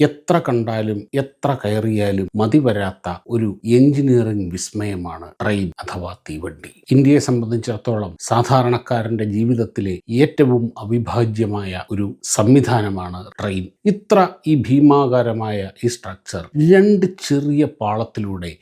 എത്ര കണ്ടാലും എത്ര കയറിയാലും മതി വരാത്ത ഒരു എഞ്ചിനീയറിംഗ് വിസ്മയമാണ് ട്രെയിൻ അഥവാ തീവണ്ടി. ഇന്ത്യയെ സംബന്ധിച്ചിടത്തോളം സാധാരണക്കാരന്റെ ജീവിതത്തിലെ ഏറ്റവും അവിഭാജ്യമായ ഒരു സംവിധാനമാണ് ട്രെയിൻ. ഇത്ര ഈ ഭീമാകാരമായ ഈ സ്ട്രക്ചർ രണ്ട് ചെറിയ പാളത്തിലൂടെ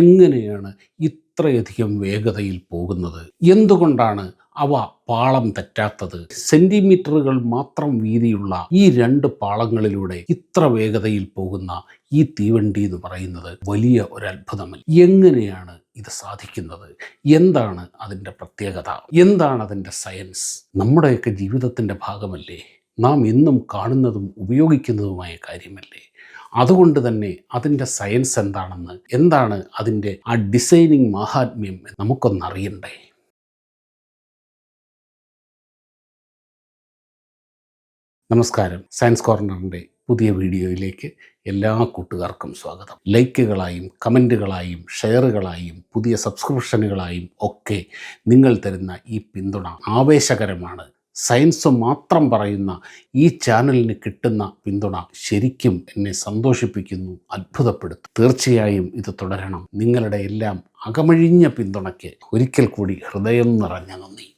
എങ്ങനെയാണ് ഇത്രയധികം വേഗതയിൽ പോകുന്നത്? എന്തുകൊണ്ടാണ് അവ പാളം തെറ്റാത്തത്. സെന്റിമീറ്ററുകൾ മാത്രം വീതിയുള്ള ഈ രണ്ട് പാളങ്ങളിലൂടെ ഇത്ര വേഗതയിൽ പോകുന്ന ഈ തീവണ്ടി എന്ന് പറയുന്നത് വലിയ ഒരു അത്ഭുതമല്ല എങ്ങനെയാണ് ഇത് സാധിക്കുന്നത്? എന്താണ് അതിന്റെ പ്രത്യേകത? എന്താണ് അതിന്റെ സയൻസ്? നമ്മുടെയൊക്കെ ജീവിതത്തിന്റെ ഭാഗമല്ലേ? നാം എന്നും കാണുന്നതും ഉപയോഗിക്കുന്നതുമായ കാര്യമല്ലേ? അതുകൊണ്ട് തന്നെ അതിന്റെ സയൻസ് എന്താണെന്ന് എന്താണ് അതിന്റെ ആ ഡിസൈനിങ് മഹാത്മ്യം നമുക്കൊന്നറിയണ്ടേ? നമസ്കാരം. സയൻസ് കോർണറിന്റെ പുതിയ വീഡിയോയിലേക്ക് എല്ലാ കൂട്ടുകാർക്കും സ്വാഗതം. ലൈക്കുകളായും കമന്റുകളായും ഷെയറുകളായും പുതിയ സബ്സ്ക്രിപ്ഷനുകളായും ഒക്കെ നിങ്ങൾ തരുന്ന ഈ പിന്തുണ ആവേശകരമാണ്. സയൻസ് മാത്രം പറയുന്ന ഈ ചാനലിന് കിട്ടുന്ന പിന്തുണ ശരിക്കും എന്നെ സന്തോഷിപ്പിക്കുന്നു അത്ഭുതപ്പെടുത്തും. തീർച്ചയായും ഇത് തുടരണം. നിങ്ങളുടെ എല്ലാം അകമഴിഞ്ഞ പിന്തുണയ്ക്ക് ഒരിക്കൽ കൂടി ഹൃദയം നിറഞ്ഞ നന്ദി.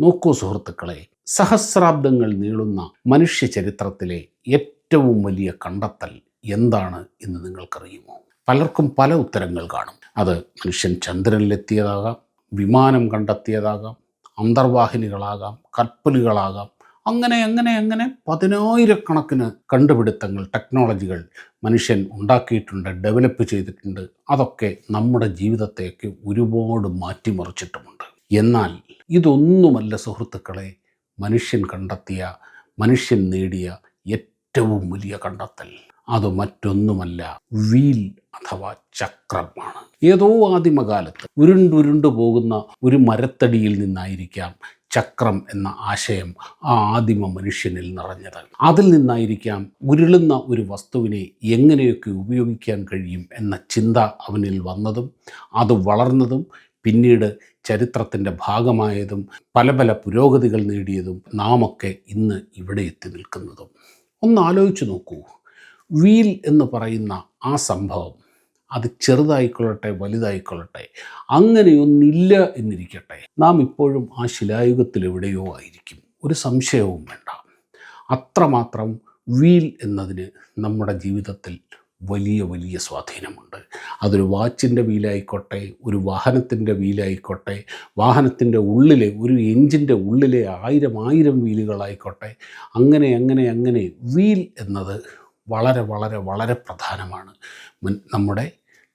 നോക്കൂ സുഹൃത്തുക്കളെ സഹസ്രാബ്ദങ്ങൾ നീളുന്ന മനുഷ്യ ചരിത്രത്തിലെ ഏറ്റവും വലിയ കണ്ടെത്തൽ എന്താണ് എന്ന് നിങ്ങൾക്കറിയുമോ? പലർക്കും പല ഉത്തരങ്ങൾ കാണും. അത് മനുഷ്യൻ ചന്ദ്രനിലെത്തിയതാകാം വിമാനം കണ്ടെത്തിയതാകാം അന്തർവാഹിനികളാകാം കപ്പലുകളാകാം അങ്ങനെ അങ്ങനെ അങ്ങനെ പതിനായിരക്കണക്കിന് കണ്ടുപിടുത്തങ്ങൾ ടെക്നോളജികൾ മനുഷ്യൻ ഉണ്ടാക്കിയിട്ടുണ്ട് ഡെവലപ്പ് ചെയ്തിട്ടുണ്ട്. അതൊക്കെ നമ്മുടെ ജീവിതത്തേക്ക് ഒരുപാട് മാറ്റിമറിച്ചിട്ടുമുണ്ട്. എന്നാൽ ഇതൊന്നുമല്ല സുഹൃത്തുക്കളെ. മനുഷ്യൻ കണ്ടെത്തിയ മനുഷ്യൻ നേടിയ ഏറ്റവും വലിയ കണ്ടെത്തൽ. അത് മറ്റൊന്നുമല്ല വീൽ അഥവാ ചക്രമാണ്. ഏതോ ആദിമകാലത്ത് ഉരുണ്ടുരുണ്ടു പോകുന്ന ഒരു മരത്തടിയിൽ നിന്നായിരിക്കാം ചക്രം എന്ന ആശയം ആ ആദിമ മനുഷ്യനിൽ നിറഞ്ഞത്. അതിൽ നിന്നായിരിക്കാം ഉരുളുന്ന ഒരു വസ്തുവിനെ എങ്ങനെയൊക്കെ ഉപയോഗിക്കാൻ കഴിയും എന്ന ചിന്ത അവനിൽ വന്നതും അത് വളർന്നതും പിന്നീട് ചരിത്രത്തിന്റെ ഭാഗമായതും പല പല പുരോഗതികൾ നേടിയതും നാമൊക്കെ ഇന്ന് ഇവിടെ എത്തി നിൽക്കുന്നതും. ഒന്ന് ആലോചിച്ച് നോക്കൂ. വീൽ എന്ന് പറയുന്ന ആ സംഭവം അത് ചെറുതായിക്കൊള്ളട്ടെ വലുതായിക്കൊള്ളട്ടെ അങ്ങനെയൊന്നില്ല എന്നിരിക്കട്ടെ. നാം ഇപ്പോഴും ആ ശിലായുഗത്തിൽ എവിടെയോ ആയിരിക്കും. ഒരു സംശയവും വേണ്ട. അത്രമാത്രം വീൽ എന്നതിന് നമ്മുടെ ജീവിതത്തിൽ വലിയ വലിയ സ്വാധീനമുണ്ട്. അതൊരു വാച്ചിന്റെ വീലായിക്കോട്ടെ ഒരു വാഹനത്തിന്റെ വീലായിക്കോട്ടെ വാഹനത്തിന്റെ ഉള്ളിലെ ഒരു എഞ്ചിന്റെ ഉള്ളിലെ ആയിരം ആയിരം വീലുകളായിക്കോട്ടെ അങ്ങനെ അങ്ങനെ അങ്ങനെ വീൽ എന്നത് വളരെ വളരെ വളരെ പ്രധാനമാണ് നമ്മുടെ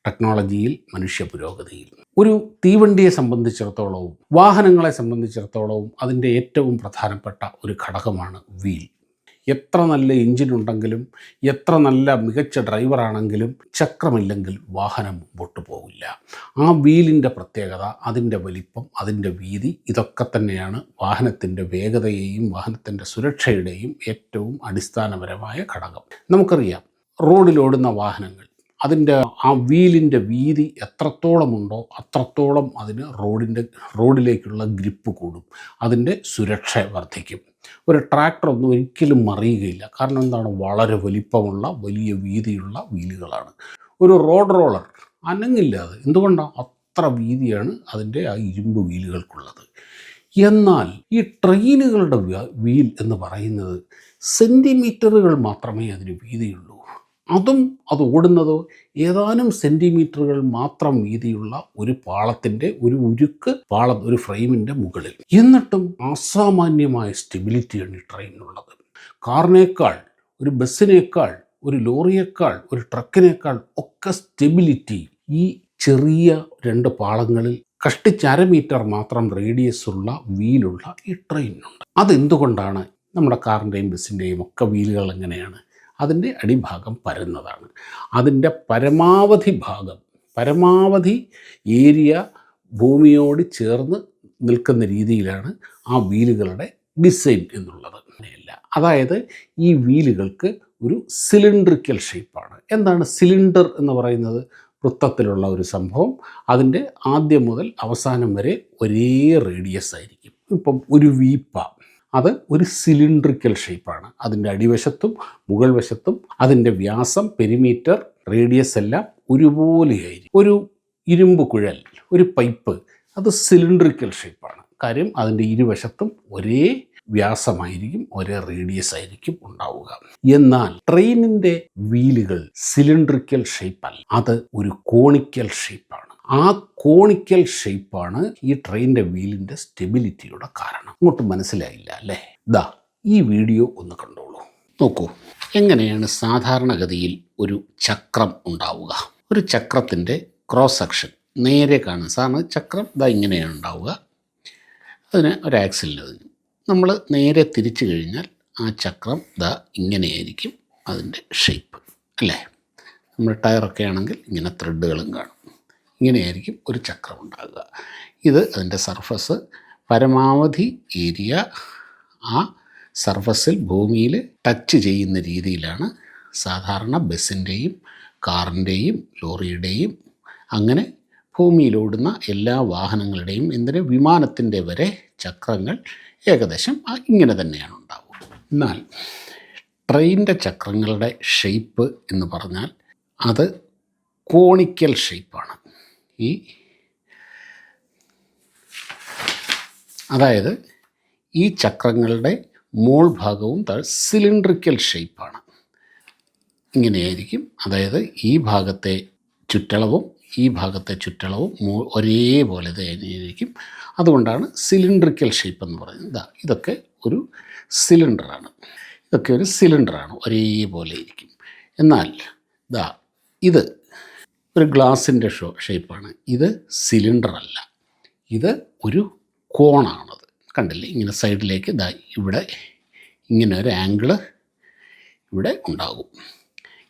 ടെക്നോളജിയിൽ മനുഷ്യ പുരോഗതിയിൽ. ഒരു തീവണ്ടിയെ സംബന്ധിച്ചിടത്തോളവും വാഹനങ്ങളെ സംബന്ധിച്ചിടത്തോളവും അതിന്റെ ഏറ്റവും പ്രധാനപ്പെട്ട ഒരു ഘടകമാണ് വീൽ. എത്ര നല്ല എഞ്ചിൻ ഉണ്ടെങ്കിലും എത്ര നല്ല മികച്ച ഡ്രൈവറാണെങ്കിലും ചക്രമില്ലെങ്കിൽ വാഹനം മുമ്പോട്ട് പോകില്ല ആ വീലിന്റെ പ്രത്യേകത അതിന്റെ വലിപ്പം അതിന്റെ വീതി ഇതൊക്കെ തന്നെയാണ് വാഹനത്തിന്റെ വേഗതയെയും വാഹനത്തിന്റെ സുരക്ഷയുടെയും ഏറ്റവും അടിസ്ഥാനപരമായ ഘടകം. നമുക്കറിയാം റോഡിലോടുന്ന വാഹനങ്ങൾ അതിന്റെ ആ വീലിന്റെ വീതി എത്രത്തോളമുണ്ടോ അത്രത്തോളം അതിന് റോഡിന്റെ റോഡിലേക്കുള്ള ഗ്രിപ്പ് കൂടും. അതിന്റെ സുരക്ഷ വർദ്ധിക്കും. ഒരു ട്രാക്ടർ ഒന്നും ഒരിക്കലും മറിയുകയില്ല. കാരണം എന്താണ്? വളരെ വലിപ്പമുള്ള വലിയ വീതിയുള്ള വീലുകളാണ്. ഒരു റോഡ് റോളർ അനങ്ങില്ലാതെ എന്തുകൊണ്ടാണ് അത്ര വീതിയാണ് അതിന്റെ ആ ഇരുമ്പ് വീലുകൾക്കുള്ളത്. എന്നാൽ ഈ ട്രെയിനുകളുടെ വീൽ എന്ന് പറയുന്നത് സെന്റിമീറ്ററുകൾ മാത്രമേ അതിന് വീതിയുള്ളൂ. അതും അത് ഓടുന്നതോ ഏതാനും സെന്റിമീറ്ററുകൾ മാത്രം വീതിയുള്ള ഒരു പാളത്തിന്റെ ഒരു ഉരുക്ക് പാളം ഒരു ഫ്രെയിമിന്റെ മുകളിൽ. എന്നിട്ടും അസാമാന്യമായ സ്റ്റെബിലിറ്റിയാണ് ഈ ട്രെയിനിനുള്ളത്. കാറിനേക്കാൾ ഒരു ബസ്സിനേക്കാൾ ഒരു ലോറിയേക്കാൾ ഒരു ട്രക്കിനേക്കാൾ ഒക്കെ സ്റ്റെബിലിറ്റി ഈ ചെറിയ രണ്ട് പാളങ്ങളിൽ കഷ്ടിച്ച് അര മീറ്റർ മാത്രം റേഡിയസ് ഉള്ള വീലുള്ള ഈ ട്രെയിനുണ്ട് അതെന്തുകൊണ്ടാണ് നമ്മുടെ കാറിന്റെയും ബസ്സിന്റെയും ഒക്കെ വീലുകൾ എങ്ങനെയാണ് അതിന്റെ അടിഭാഗം പരന്നതാണ്. അതിന്റെ പരമാവധി ഭാഗം പരമാവധി ഏരിയ ഭൂമിയോട് ചേർന്ന് നിൽക്കുന്ന രീതിയിലാണ് ആ വീലുകളുടെ ഡിസൈൻ എന്നുള്ളത്. അങ്ങനെയല്ല. അതായത് ഈ വീലുകൾക്ക് ഒരു സിലിണ്ടറിക്കൽ ഷേപ്പാണ്. എന്താണ് സിലിണ്ടർ എന്ന് പറയുന്നത്? വൃത്തത്തിലുള്ള ഒരു സംഭവം. അതിന്റെ ആദ്യം മുതൽ അവസാനം വരെ ഒരേ റേഡിയസ് ആയിരിക്കും. ഇപ്പം ഒരു വീപ്പ. അത് ഒരു സിലിണ്ട്രിക്കൽ ഷേപ്പാണ്. അതിന്റെ അടിവശത്തും മുകൾ വശത്തും അതിന്റെ വ്യാസം പെരിമീറ്റർ റേഡിയസ് എല്ലാം ഒരുപോലെയായിരിക്കും. ഒരു ഇരുമ്പ് കുഴൽ ഒരു പൈപ്പ് അത് സിലിണ്ട്രിക്കൽ ഷേപ്പാണ്. കാര്യം അതിന്റെ ഇരുവശത്തും ഒരേ വ്യാസമായിരിക്കും ഒരേ റേഡിയസ് ആയിരിക്കും ഉണ്ടാവുക. എന്നാൽ ട്രെയിനിന്റെ വീലുകൾ സിലിണ്ട്രിക്കൽ ഷേപ്പല്ല. അത് ഒരു കോണിക്കൽ ഷേപ്പാണ്. ആ കോണിക്കൽ ഷേപ്പാണ് ഈ ട്രെയിനിന്റെ വീലിന്റെ സ്റ്റെബിലിറ്റിയുടെ കാരണം. അങ്ങോട്ട് മനസ്സിലായില്ല അല്ലേ? ദാ ഈ വീഡിയോ ഒന്ന് കണ്ടോളൂ. നോക്കൂ എങ്ങനെയാണ് സാധാരണഗതിയിൽ ഒരു ചക്രം ഉണ്ടാവുക? ഒരു ചക്രത്തിന്റെ ക്രോസ് സെക്ഷൻ നേരെ കാണും സാറിന് ചക്രം ഇതാ ഇങ്ങനെയാണ് ഉണ്ടാവുക. അതിന് ഒരു ആക്സിലിൽ അതിന് നമ്മൾ നേരെ തിരിച്ചു കഴിഞ്ഞാൽ ആ ചക്രം ഇതാ ഇങ്ങനെയായിരിക്കും അതിന്റെ ഷേപ്പ് അല്ലേ? നമ്മൾ ടയറൊക്കെ ആണെങ്കിൽ ഇങ്ങനെ ത്രെഡുകളും കാണും. ഇങ്ങനെയായിരിക്കും ഒരു ചക്രം ഉണ്ടാകുക. ഇത് അതിന്റെ സർഫസ് പരമാവധി ഏരിയ ആ സർഫസിൽ ഭൂമിയിൽ ടച്ച് ചെയ്യുന്ന രീതിയിലാണ് സാധാരണ ബസ്സിന്റെയും കാറിന്റെയും ലോറിയുടെയും അങ്ങനെ ഭൂമിയിലോടുന്ന എല്ലാ വാഹനങ്ങളുടെയും എന്തിന് വിമാനത്തിന്റെ വരെ ചക്രങ്ങൾ ഏകദേശം ഇങ്ങനെ തന്നെയാണ് ഉണ്ടാവുക. എന്നാൽ ട്രെയിനിന്റെ ചക്രങ്ങളുടെ ഷേപ്പ് എന്ന് പറഞ്ഞാൽ അത് കോണിക്കൽ ഷേപ്പാണ് ഈ അതായത് ഈ ചക്രങ്ങളുടെ മോൾ ഭാഗവും സിലിണ്ട്രിക്കൽ ഷേപ്പാണ് ഇങ്ങനെയായിരിക്കും. അതായത് ഈ ഭാഗത്തെ ചുറ്റളവും ഈ ഭാഗത്തെ ചുറ്റളവും ഒരേപോലെ തന്നെയായിരിക്കും. അതുകൊണ്ടാണ് സിലിണ്ട്രിക്കൽ ഷേപ്പ് എന്ന് പറയുന്നത്. ഇതാ ഇതൊക്കെ ഒരു സിലിണ്ടറാണ് ഇതൊക്കെ ഒരു സിലിണ്ടറാണ് ഒരേപോലെ ഇരിക്കും. എന്നാൽ ഇതാ ഇത് ഒരു ഗ്ലാസിന്റെ ഷോ ഷേപ്പാണ്. ഇത് സിലിണ്ടർ അല്ല ഇത് ഒരു കോണാണത്. കണ്ടില്ലേ? ഇങ്ങനെ സൈഡിലേക്ക് ഇതാ ഇവിടെ ഇങ്ങനെ ഒരു ആംഗിൾ ഇവിടെ ഉണ്ടാകും.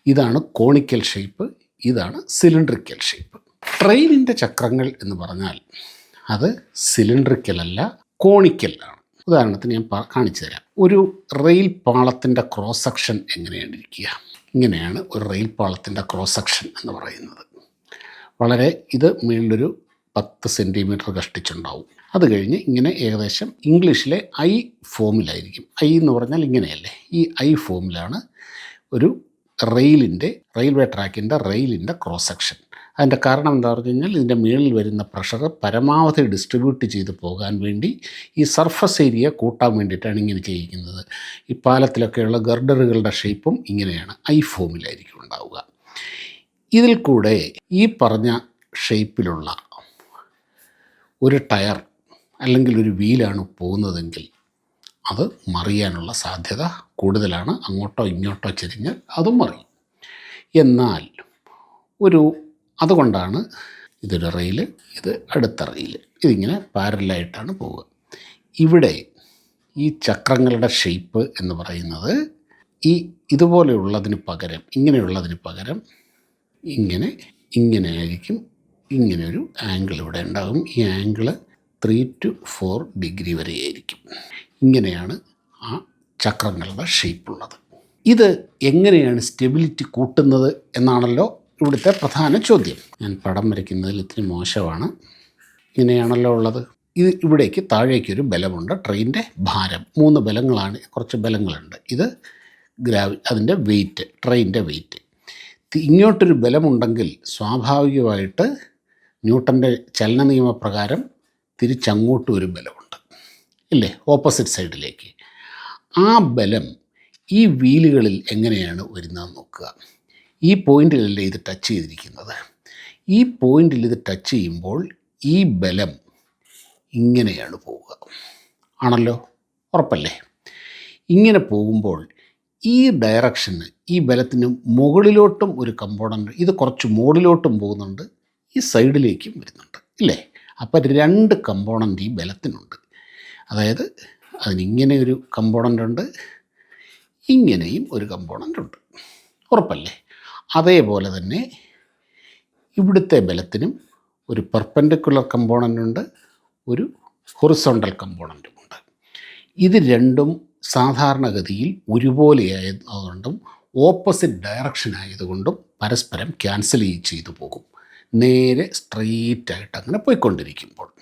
ഇതാണ് കോണിക്കൽ ഷേപ്പ് ഇതാണ് സിലിണ്ടറിക്കൽ ഷേപ്പ്. ട്രെയിനിന്റെ ചക്രങ്ങൾ എന്ന് പറഞ്ഞാൽ അത് സിലിണ്ട്രിക്കൽ അല്ല കോണിക്കലാണ്. ഉദാഹരണത്തിന് ഞാൻ കാണിച്ചു തരാം. ഒരു റെയിൽ പാളത്തിന്റെ ക്രോസ് സെക്ഷൻ എങ്ങനെയാണ് ഇരിക്കുക ഇങ്ങനെയാണ് ഒരു റെയിൽ പാളത്തിന്റെ ക്രോസ് സെക്ഷൻ എന്ന് പറയുന്നത്. വളരെ ഇത് വീണ്ടൊരു പത്ത് സെന്റിമീറ്റർ കഷ്ടിച്ചുണ്ടാവും. അത് കഴിഞ്ഞ് ഇങ്ങനെ ഏകദേശം ഇംഗ്ലീഷിലെ ഐ ഫോമിലായിരിക്കും. ഐ എന്ന് പറഞ്ഞാൽ ഇങ്ങനെയല്ലേ? ഈ ഐ ഫോമിലാണ് ഒരു റെയിലിന്റെ റെയിൽവേ ട്രാക്കിന്റെ റെയിലിന്റെ ക്രോസ് സെക്ഷൻ. അതിന്റെ കാരണം എന്താ പറഞ്ഞു കഴിഞ്ഞാൽ ഇതിന്റെ മുകളിൽ വരുന്ന പ്രഷർ പരമാവധി ഡിസ്ട്രിബ്യൂട്ട് ചെയ്ത് പോകാൻ വേണ്ടി ഈ സർഫസ് ഏരിയ കൂട്ടാൻ വേണ്ടിയിട്ടാണ് ഇങ്ങനെ ചെയ്യിക്കുന്നത്. ഈ പാലത്തിലൊക്കെയുള്ള ഗർഡറുകളുടെ ഷേപ്പും ഇങ്ങനെയാണ്. ഐ ഫോമിലായിരിക്കും ഉണ്ടാവുക. ഇതിൽ കൂടെ ഈ പറഞ്ഞ ഷേപ്പിലുള്ള ഒരു ടയർ അല്ലെങ്കിൽ ഒരു വീലാണ് പോകുന്നതെങ്കിൽ അത് മറിയാനുള്ള സാധ്യത കൂടുതലാണ്. അങ്ങോട്ടോ ഇങ്ങോട്ടോ ചെരിഞ്ഞ് അതും മറിയും. എന്നാൽ ഒരു അതുകൊണ്ടാണ് ഇതൊരു റെയിൽ ഇത് അടുത്ത റെയിൽ ഇതിങ്ങനെ പാരലായിട്ടാണ് പോവുക. ഇവിടെ ഈ ചക്രങ്ങളുടെ ഷേപ്പ് എന്ന് പറയുന്നത് ഈ ഇതുപോലെയുള്ളതിന് പകരം ഇങ്ങനെയുള്ളതിന് പകരം ഇങ്ങനെ ഇങ്ങനെ ആയിരിക്കും. ഇങ്ങനെ ഒരു ആംഗിൾ ഇവിടെ ഉണ്ടാകും ഈ angle three two four degree വരെ ആയിരിക്കും. ഇങ്ങനെയാണ് ആ ചക്രങ്ങളുടെ ഷേപ്പുള്ളത് ഇത് എങ്ങനെയാണ് സ്റ്റെബിലിറ്റി കൂട്ടുന്നത് എന്നാണല്ലോ ഇവിടുത്തെ പ്രധാന ചോദ്യം. ഞാൻ പടം വരയ്ക്കുന്നതിൽ ഇത്തിരി മോശമാണ്. ഇങ്ങനെയാണല്ലോ ഉള്ളത്. ഇത് ഇവിടേക്ക് താഴേക്കൊരു ബലമുണ്ട്. ട്രെയിനിന്റെ ഭാരം. മൂന്ന് ബലങ്ങളാണ്. കുറച്ച് ബലങ്ങളുണ്ട്. ഇത് ഗ്രാവി അതിന്റെ വെയിറ്റ് ട്രെയിനിന്റെ വെയിറ്റ് ഇങ്ങോട്ടൊരു ബലമുണ്ടെങ്കിൽ സ്വാഭാവികമായിട്ട് ന്യൂട്ടന്റെ ചലന നിയമപ്രകാരം തിരിച്ചങ്ങോട്ട് ഒരു ബലമുണ്ട്. ഇല്ലേ? ഓപ്പോസിറ്റ് സൈഡിലേക്ക്. ആ ബലം ഈ വീലുകളിൽ എങ്ങനെയാണ് വരുന്നതെന്ന് നോക്കുക. ഈ പോയിന്റിലല്ലേ ഇത് ടച്ച് ചെയ്തിരിക്കുന്നത്. ഈ പോയിന്റിൽ ഇത് ടച്ച് ചെയ്യുമ്പോൾ ഈ ബലം ഇങ്ങനെയാണ് പോവുക. ആണല്ലോ? ഉറപ്പല്ലേ? ഇങ്ങനെ പോകുമ്പോൾ ഈ ഡയറക്ഷന് ഈ ബലത്തിന് മുകളിലോട്ടും ഒരു കമ്പോണന്റ് ഇത് കുറച്ച് മുകളിലോട്ടും പോകുന്നുണ്ട്. ഈ സൈഡിലേക്കും വരുന്നുണ്ട്. ഇല്ലേ? അപ്പം രണ്ട് കമ്പോണന്റ് ഈ ബലത്തിനുണ്ട്. അതായത് അതിനിങ്ങനെ ഒരു കമ്പോണന്റ് ഉണ്ട്. ഇങ്ങനെയും ഒരു കമ്പോണന്റ് ഉണ്ട്. ഉറപ്പല്ലേ? അതേപോലെ തന്നെ ഇവിടുത്തെ ബലത്തിനും ഒരു പെർപ്പൻഡിക്കുലർ കമ്പോണന്റ് ഉണ്ട്. ഒരു ഹൊറിസോണ്ടൽ കമ്പോണന്റും ഉണ്ട്. ഇത് രണ്ടും സാധാരണഗതിയിൽ ഒരുപോലെയായതുകൊണ്ടും ഓപ്പോസിറ്റ് ഡയറക്ഷൻ ആയതുകൊണ്ടും പരസ്പരം ക്യാൻസൽ ചെയ്തു പോകും. നേരെ സ്ട്രെയിറ്റ് ആയിട്ട് അങ്ങനെ പോയിക്കൊണ്ടിരിക്കുമ്പോൾ.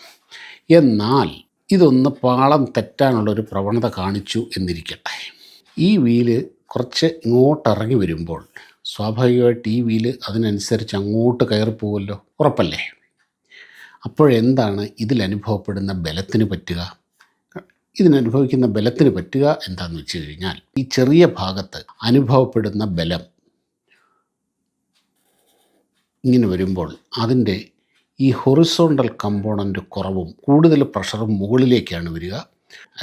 എന്നാൽ ഇതൊന്ന് പാളം തെറ്റാനുള്ളൊരു പ്രവണത കാണിച്ചു എന്നിരിക്കട്ടെ. ഈ വീൽ കുറച്ച് ഇങ്ങോട്ടിറങ്ങി വരുമ്പോൾ സ്വാഭാവികമായിട്ട് ഈ വീൽ അതിനനുസരിച്ച് അങ്ങോട്ട് കയറിപ്പോവുമല്ലോ ഉറപ്പല്ലേ? അപ്പോഴെന്താണ് ഇതിലനുഭവപ്പെടുന്ന ബലത്തിന് പറ്റുക? ഇതിനനുഭവിക്കുന്ന ബലത്തിന് പറ്റുക എന്താണെന്ന് വെച്ച് കഴിഞ്ഞാൽ ഈ ചെറിയ ഭാഗത്ത് അനുഭവപ്പെടുന്ന ബലം ഇങ്ങനെ വരുമ്പോൾ അതിന്റെ ഈ ഹൊറിസോണ്ടൽ കമ്പോണന്റ് കുറവും കൂടുതൽ പ്രഷറും മുകളിലേക്കാണ് വരിക.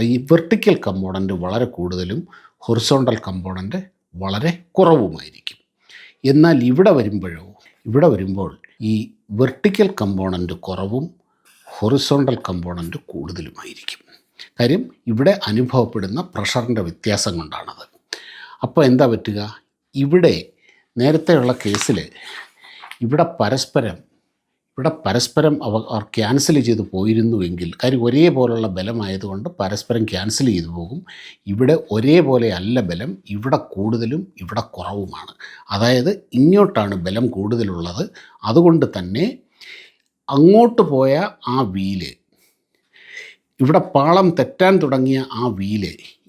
ഈ വെർട്ടിക്കൽ കമ്പോണന്റ് വളരെ കൂടുതലും ഹൊറിസോണ്ടൽ കമ്പോണന്റ് വളരെ കുറവുമായിരിക്കും. എന്നാൽ ഇവിടെ വരുമ്പോഴോ ഇവിടെ വരുമ്പോൾ ഈ വെർട്ടിക്കൽ കമ്പോണന്റ് കുറവും ഹൊറിസോണ്ടൽ കമ്പോണന്റ് കൂടുതലുമായിരിക്കും. കാര്യം ഇവിടെ അനുഭവപ്പെടുന്ന പ്രഷറിന്റെ വ്യത്യാസം കൊണ്ടാണത്. അപ്പോൾ എന്താ പറ്റുക? ഇവിടെ നേരത്തെയുള്ള കേസിൽ ഇവിടെ പരസ്പരം ഇവിടെ പരസ്പരം അവ അവർ ക്യാൻസൽ ചെയ്ത് പോയിരുന്നുവെങ്കിൽ കാര്യം ഒരേപോലുള്ള ബലമായതുകൊണ്ട് പരസ്പരം ക്യാൻസൽ ചെയ്തു പോകും. ഇവിടെ ഒരേപോലെ അല്ല ബലം ഇവിടെ കൂടുതലും ഇവിടെ കുറവുമാണ്. അതായത് ഇങ്ങോട്ടാണ് ബലം കൂടുതലുള്ളത്. അതുകൊണ്ട് തന്നെ അങ്ങോട്ട് പോയ ആ വീൽ ഇവിടെ പാളം തെറ്റാൻ തുടങ്ങിയ ആ വീൽ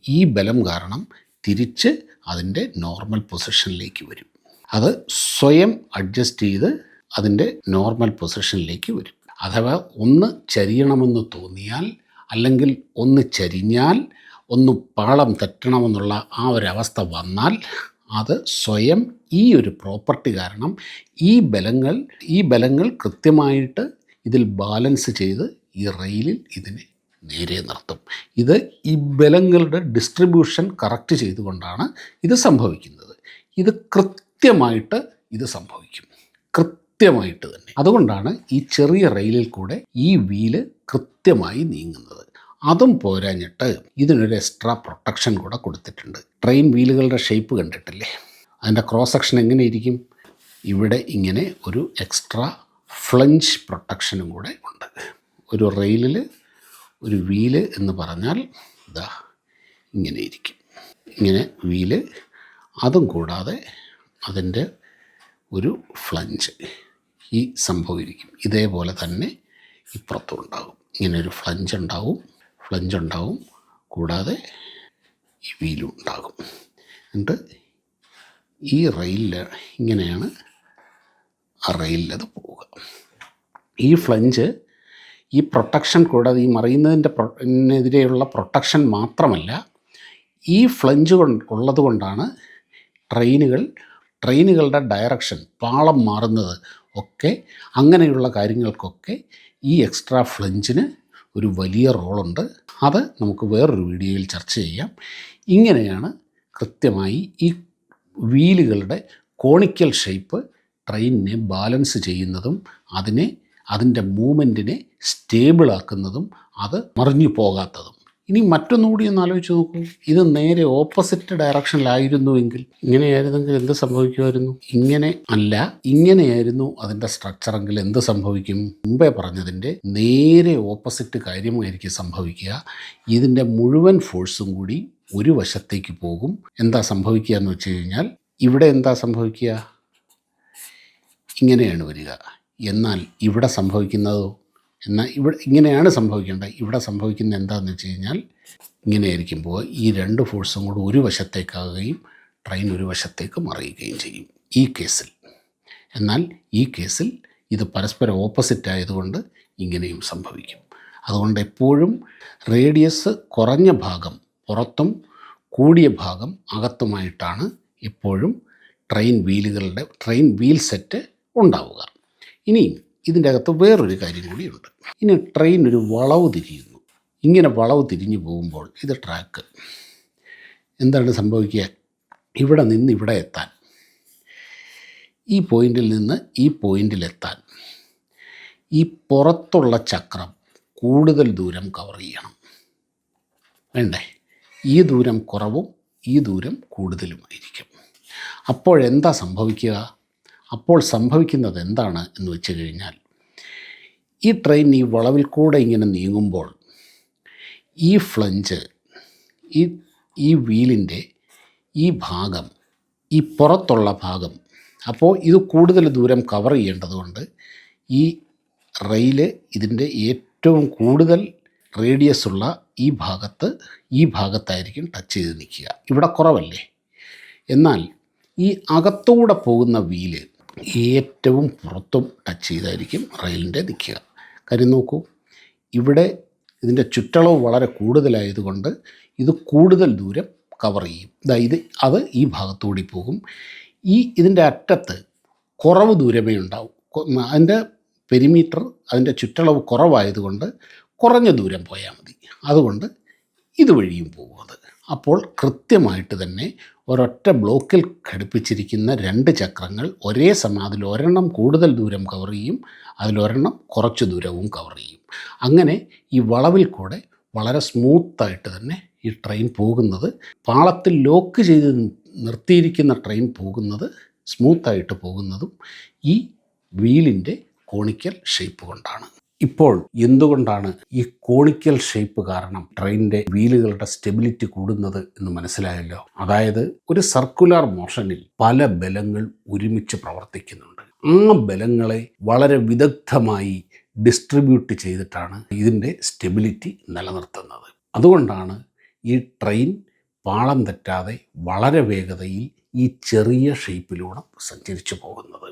ഈ ബലം കാരണം തിരിച്ച് അതിന്റെ നോർമൽ പൊസിഷനിലേക്ക് വരും. അത് സ്വയം അഡ്ജസ്റ്റ് ചെയ്ത് അതിന്റെ നോർമൽ പൊസിഷനിലേക്ക് വരും. അഥവാ ഒന്ന് ചരിയണമെന്ന് തോന്നിയാൽ അല്ലെങ്കിൽ ഒന്ന് ചരിഞ്ഞാൽ ഒന്ന് പാളം തെറ്റണമെന്നുള്ള ആ ഒരവസ്ഥ വന്നാൽ അത് സ്വയം ഈ ഒരു പ്രോപ്പർട്ടി കാരണം ഈ ബലങ്ങൾ ഈ ബലങ്ങൾ കൃത്യമായിട്ട് ഇതിൽ ബാലൻസ് ചെയ്ത് ഈ റെയിലിൽ ഇതിനെ നേരെ നിർത്തും. ഇത് ഈ ബലങ്ങളുടെ ഡിസ്ട്രിബ്യൂഷൻ കറക്റ്റ് ചെയ്തുകൊണ്ടാണ് ഇത് സംഭവിക്കുന്നത്. ഇത് കൃത്യമായിട്ട് ഇത് സംഭവിക്കും. കൃത്യമായിട്ട് തന്നെ. അതുകൊണ്ടാണ് ഈ ചെറിയ റെയിലിൽ കൂടെ ഈ വീൽ കൃത്യമായി നീങ്ങുന്നത്. അതും പോരാഞ്ഞിട്ട് ഇതിനൊരു എക്സ്ട്രാ പ്രൊട്ടക്ഷൻ കൂടെ കൊടുത്തിട്ടുണ്ട്. ട്രെയിൻ വീലുകളുടെ ഷേപ്പ് കണ്ടിട്ടില്ലേ? അതിന്റെ ക്രോസ് സെക്ഷൻ എങ്ങനെ ഇരിക്കും? ഇവിടെ ഇങ്ങനെ ഒരു എക്സ്ട്രാ ഫ്ലഞ്ച് പ്രൊട്ടക്ഷനും കൂടെ ഉണ്ട്. ഒരു റെയിലിൽ ഒരു വീൽ എന്ന് പറഞ്ഞാൽ ഇതാ ഇങ്ങനെ ഇരിക്കും. ഇങ്ങനെ വീൽ അതും കൂടാതെ അതിന്റെ ഒരു ഫ്ലഞ്ച് ഈ സംഭവം ഇരിക്കും. ഇതേപോലെ തന്നെ ഇപ്പുറത്തും ഉണ്ടാകും. ഇങ്ങനെ ഒരു ഫ്ലഞ്ച് ഉണ്ടാവും ഫ്ലഞ്ച് ഉണ്ടാവും കൂടാതെ ഈ വീലും ഉണ്ടാകും. എന്നിട്ട് ഈ റെയിലിൽ ഇങ്ങനെയാണ് ആ റെയിലത് പോവുക. ഈ ഫ്ലഞ്ച് ഈ പ്രൊട്ടക്ഷൻ കൂടാതെ ഈ മറിയുന്നതിന്റെ എതിരെയുള്ള പ്രൊട്ടക്ഷൻ മാത്രമല്ല ഈ ഫ്ലഞ്ച് കൊണ്ട് ഉള്ളത് കൊണ്ടാണ് ട്രെയിനുകൾ ട്രെയിനുകളുടെ ഡയറക്ഷൻ പാളം മാറുന്നത് ഒക്കെ അങ്ങനെയുള്ള കാര്യങ്ങൾക്കൊക്കെ ഈ എക്സ്ട്രാ ഫ്ലഞ്ചിന് ഒരു വലിയ റോളുണ്ട്. അത് നമുക്ക് വേറൊരു വീഡിയോയിൽ ചർച്ച ചെയ്യാം. ഇങ്ങനെയാണ് കൃത്യമായി ഈ വീലുകളുടെ കോണിക്കൽ ഷേപ്പ് ട്രെയിനിനെ ബാലൻസ് ചെയ്യുന്നതും അതിനെ അതിന്റെ മൂവ്മെന്റിനെ സ്റ്റേബിളാക്കുന്നതും അത് മറിഞ്ഞു പോകാത്തതും. ഇനി മറ്റൊന്നുകൂടി ഒന്ന് ആലോചിച്ച് നോക്കൂ. ഇത് നേരെ ഓപ്പോസിറ്റ് ഡയറക്ഷനിലായിരുന്നുവെങ്കിൽ ഇങ്ങനെയായിരുന്നെങ്കിൽ എന്ത് സംഭവിക്കുമായിരുന്നു? ഇങ്ങനെ അല്ല ഇങ്ങനെയായിരുന്നു അതിന്റെ സ്ട്രക്ചറെങ്കിൽ എന്ത് സംഭവിക്കും? മുമ്പേ പറഞ്ഞതിന്റെ നേരെ ഓപ്പോസിറ്റ് കാര്യമായിരിക്കും സംഭവിക്കുക. ഇതിന്റെ മുഴുവൻ ഫോഴ്സും കൂടി ഒരു വശത്തേക്ക് പോകും. എന്താ സംഭവിക്കുക എന്ന് വെച്ച് കഴിഞ്ഞാൽ ഇവിടെ എന്താ സംഭവിക്കുക? ഇങ്ങനെയാണ് വരിക. എന്നാൽ ഇവിടെ സംഭവിക്കുന്നതോ എന്നാൽ ഇവിടെ ഇങ്ങനെയാണ് സംഭവിക്കേണ്ടത്. ഇവിടെ സംഭവിക്കുന്നത് എന്താണെന്ന് വെച്ച് കഴിഞ്ഞാൽ ഇങ്ങനെയായിരിക്കും പോവുക. ഈ രണ്ട് ഫോഴ്സും കൂടെ ഒരു വശത്തേക്കാകുകയും ട്രെയിൻ ഒരു വശത്തേക്ക് മറിയുകയും ചെയ്യും ഈ കേസിൽ. എന്നാൽ ഈ കേസിൽ ഇത് പരസ്പരം ഓപ്പോസിറ്റ് ആയതുകൊണ്ട് ഇങ്ങനെയും സംഭവിക്കും. അതുകൊണ്ട് എപ്പോഴും റേഡിയസ് കുറഞ്ഞ ഭാഗം പുറത്തും കൂടിയ ഭാഗം അകത്തുമായിട്ടാണ് എപ്പോഴും ട്രെയിൻ വീലുകളുടെ ട്രെയിൻ വീൽ സെറ്റ് ഉണ്ടാവുക. ഇനി ഇതിന്റെ അകത്ത് വേറൊരു കാര്യം കൂടിയുണ്ട്. ഇനി ട്രെയിൻ ഒരു വളവ് തിരിയുന്നു. ഇങ്ങനെ വളവ് തിരിഞ്ഞു പോകുമ്പോൾ ഇത് ട്രാക്ക് എന്താണ് സംഭവിക്കുക? ഇവിടെ നിന്ന് ഇവിടെ എത്താൻ. ഈ പോയിന്റിൽ നിന്ന് ഈ പോയിന്റിലെത്താൻ ഈ പുറത്തുള്ള ചക്രം കൂടുതൽ ദൂരം കവർ ചെയ്യണം. വേണ്ടേ ഈ ദൂരം കുറവും ഈ ദൂരം കൂടുതലുമായിരിക്കും. അപ്പോഴെന്താ സംഭവിക്കുക? അപ്പോൾ സംഭവിക്കുന്നത് എന്താണ് എന്ന് വെച്ച് കഴിഞ്ഞാൽ ഈ ട്രെയിൻ ഈ വളവിൽ കൂടെ ഇങ്ങനെ നീങ്ങുമ്പോൾ ഈ ഫ്ലഞ്ച് ഈ ഈ വീലിന്റെ ഈ ഭാഗം ഈ പുറത്തുള്ള ഭാഗം അപ്പോൾ ഇത് കൂടുതൽ ദൂരം കവർ ചെയ്യേണ്ടതുകൊണ്ട് ഈ റെയിൽ ഇതിന്റെ ഏറ്റവും കൂടുതൽ റേഡിയസ് ഉള്ള ഈ ഭാഗത്ത് ഈ ഭാഗത്തായിരിക്കും ടച്ച് ചെയ്ത് നിൽക്കുക. ഇവിടെ കുറവല്ലേ? എന്നാൽ ഈ അകത്തൂടെ പോകുന്ന വീൽ ഏറ്റവും പുറത്തും ടച്ച് ചെയ്തായിരിക്കും റെയിലിന്റെ നിൽക്കുക കാര്യം നോക്കൂ ഇവിടെ ഇതിന്റെ ചുറ്റളവ് വളരെ കൂടുതലായതുകൊണ്ട് ഇത് കൂടുതൽ ദൂരം കവർ ചെയ്യും. അതായത് അത് ഈ ഭാഗത്തുകൂടി പോകും. ഈ ഇതിന്റെ അറ്റത്ത് കുറവ് ദൂരമേ ഉണ്ടാവും. അതിന്റെ പെരിമീറ്റർ അതിന്റെ ചുറ്റളവ് കുറവായതുകൊണ്ട് കുറഞ്ഞ ദൂരം പോയാൽ മതി. അതുകൊണ്ട് ഇതുവഴിയും പോകും അത്. അപ്പോൾ കൃത്യമായിട്ട് തന്നെ ഒരൊറ്റ ബ്ലോക്കിൽ ഘടിപ്പിച്ചിരിക്കുന്ന രണ്ട് ചക്രങ്ങൾ ഒരേ സമയം അതിലൊരെണ്ണം കൂടുതൽ ദൂരം കവർ ചെയ്യും അതിലൊരെണ്ണം കുറച്ച് ദൂരവും കവർ ചെയ്യും. അങ്ങനെ ഈ വളവിൽ കൂടെ വളരെ സ്മൂത്തായിട്ട് തന്നെ ഈ ട്രെയിൻ പോകുന്നത്. പാളത്തിൽ ലോക്ക് ചെയ്ത് നിർത്തിയിരിക്കുന്ന ട്രെയിൻ പോകുന്നത് സ്മൂത്തായിട്ട് പോകുന്നതും ഈ വീലിന്റെ കോണിക്കൽ ഷേപ്പ് കൊണ്ടാണ്. ഇപ്പോൾ എന്തുകൊണ്ടാണ് ഈ കോണിക്കൽ ഷേപ്പ് കാരണം ട്രെയിനിന്റെ വീലുകളുടെ സ്റ്റെബിലിറ്റി കൂടുന്നത് എന്ന് മനസ്സിലായല്ലോ? അതായത് ഒരു സർക്കുലർ മോഷനിൽ പല ബലങ്ങൾ ഒരുമിച്ച് പ്രവർത്തിക്കുന്നുണ്ട്. ആ ബലങ്ങളെ വളരെ വിദഗ്ധമായി ഡിസ്ട്രിബ്യൂട്ട് ചെയ്തിട്ടാണ് ഇതിന്റെ സ്റ്റെബിലിറ്റി നിലനിർത്തുന്നത്. അതുകൊണ്ടാണ് ഈ ട്രെയിൻ പാളം തെറ്റാതെ വളരെ വേഗതയിൽ ഈ ചെറിയ ഷേപ്പിലൂടെ സഞ്ചരിച്ചു പോകുന്നത്.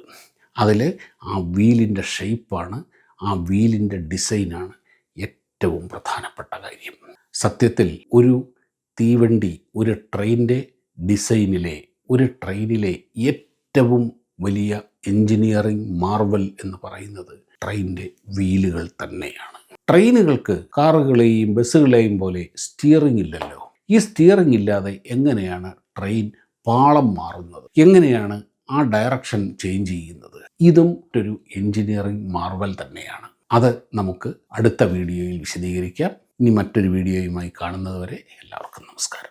അതിൽ ആ വീലിന്റെ ഷേപ്പാണ് ആ വീലിന്റെ ഡിസൈനാണ് ഏറ്റവും പ്രധാനപ്പെട്ട കാര്യം. സത്യത്തിൽ ഒരു തീവണ്ടി ഒരു ട്രെയിനിന്റെ ഡിസൈനിലെ ഒരു ട്രെയിനിലെ ഏറ്റവും വലിയ എഞ്ചിനീയറിംഗ് മാർവൽ എന്ന് പറയുന്നത് ട്രെയിനിന്റെ വീലുകൾ തന്നെയാണ്. ട്രെയിനുകൾക്ക് കാറുകളെയും ബസ്സുകളെയും പോലെ സ്റ്റിയറിംഗ് ഇല്ലല്ലോ. ഈ സ്റ്റിയറിംഗ് ഇല്ലാതെ എങ്ങനെയാണ് ട്രെയിൻ പാളം മാറുന്നത്? എങ്ങനെയാണ് ആ ഡയറക്ഷൻ ചേഞ്ച് ചെയ്യുന്നത്. ഇതും ഒരു എൻജിനീയറിംഗ് മാർവൽ തന്നെയാണ്. അത് നമുക്ക് അടുത്ത വീഡിയോയിൽ വിശദീകരിക്കാം. ഇനി മറ്റൊരു വീഡിയോയുമായി കാണുന്നതുവരെ എല്ലാവർക്കും നമസ്കാരം.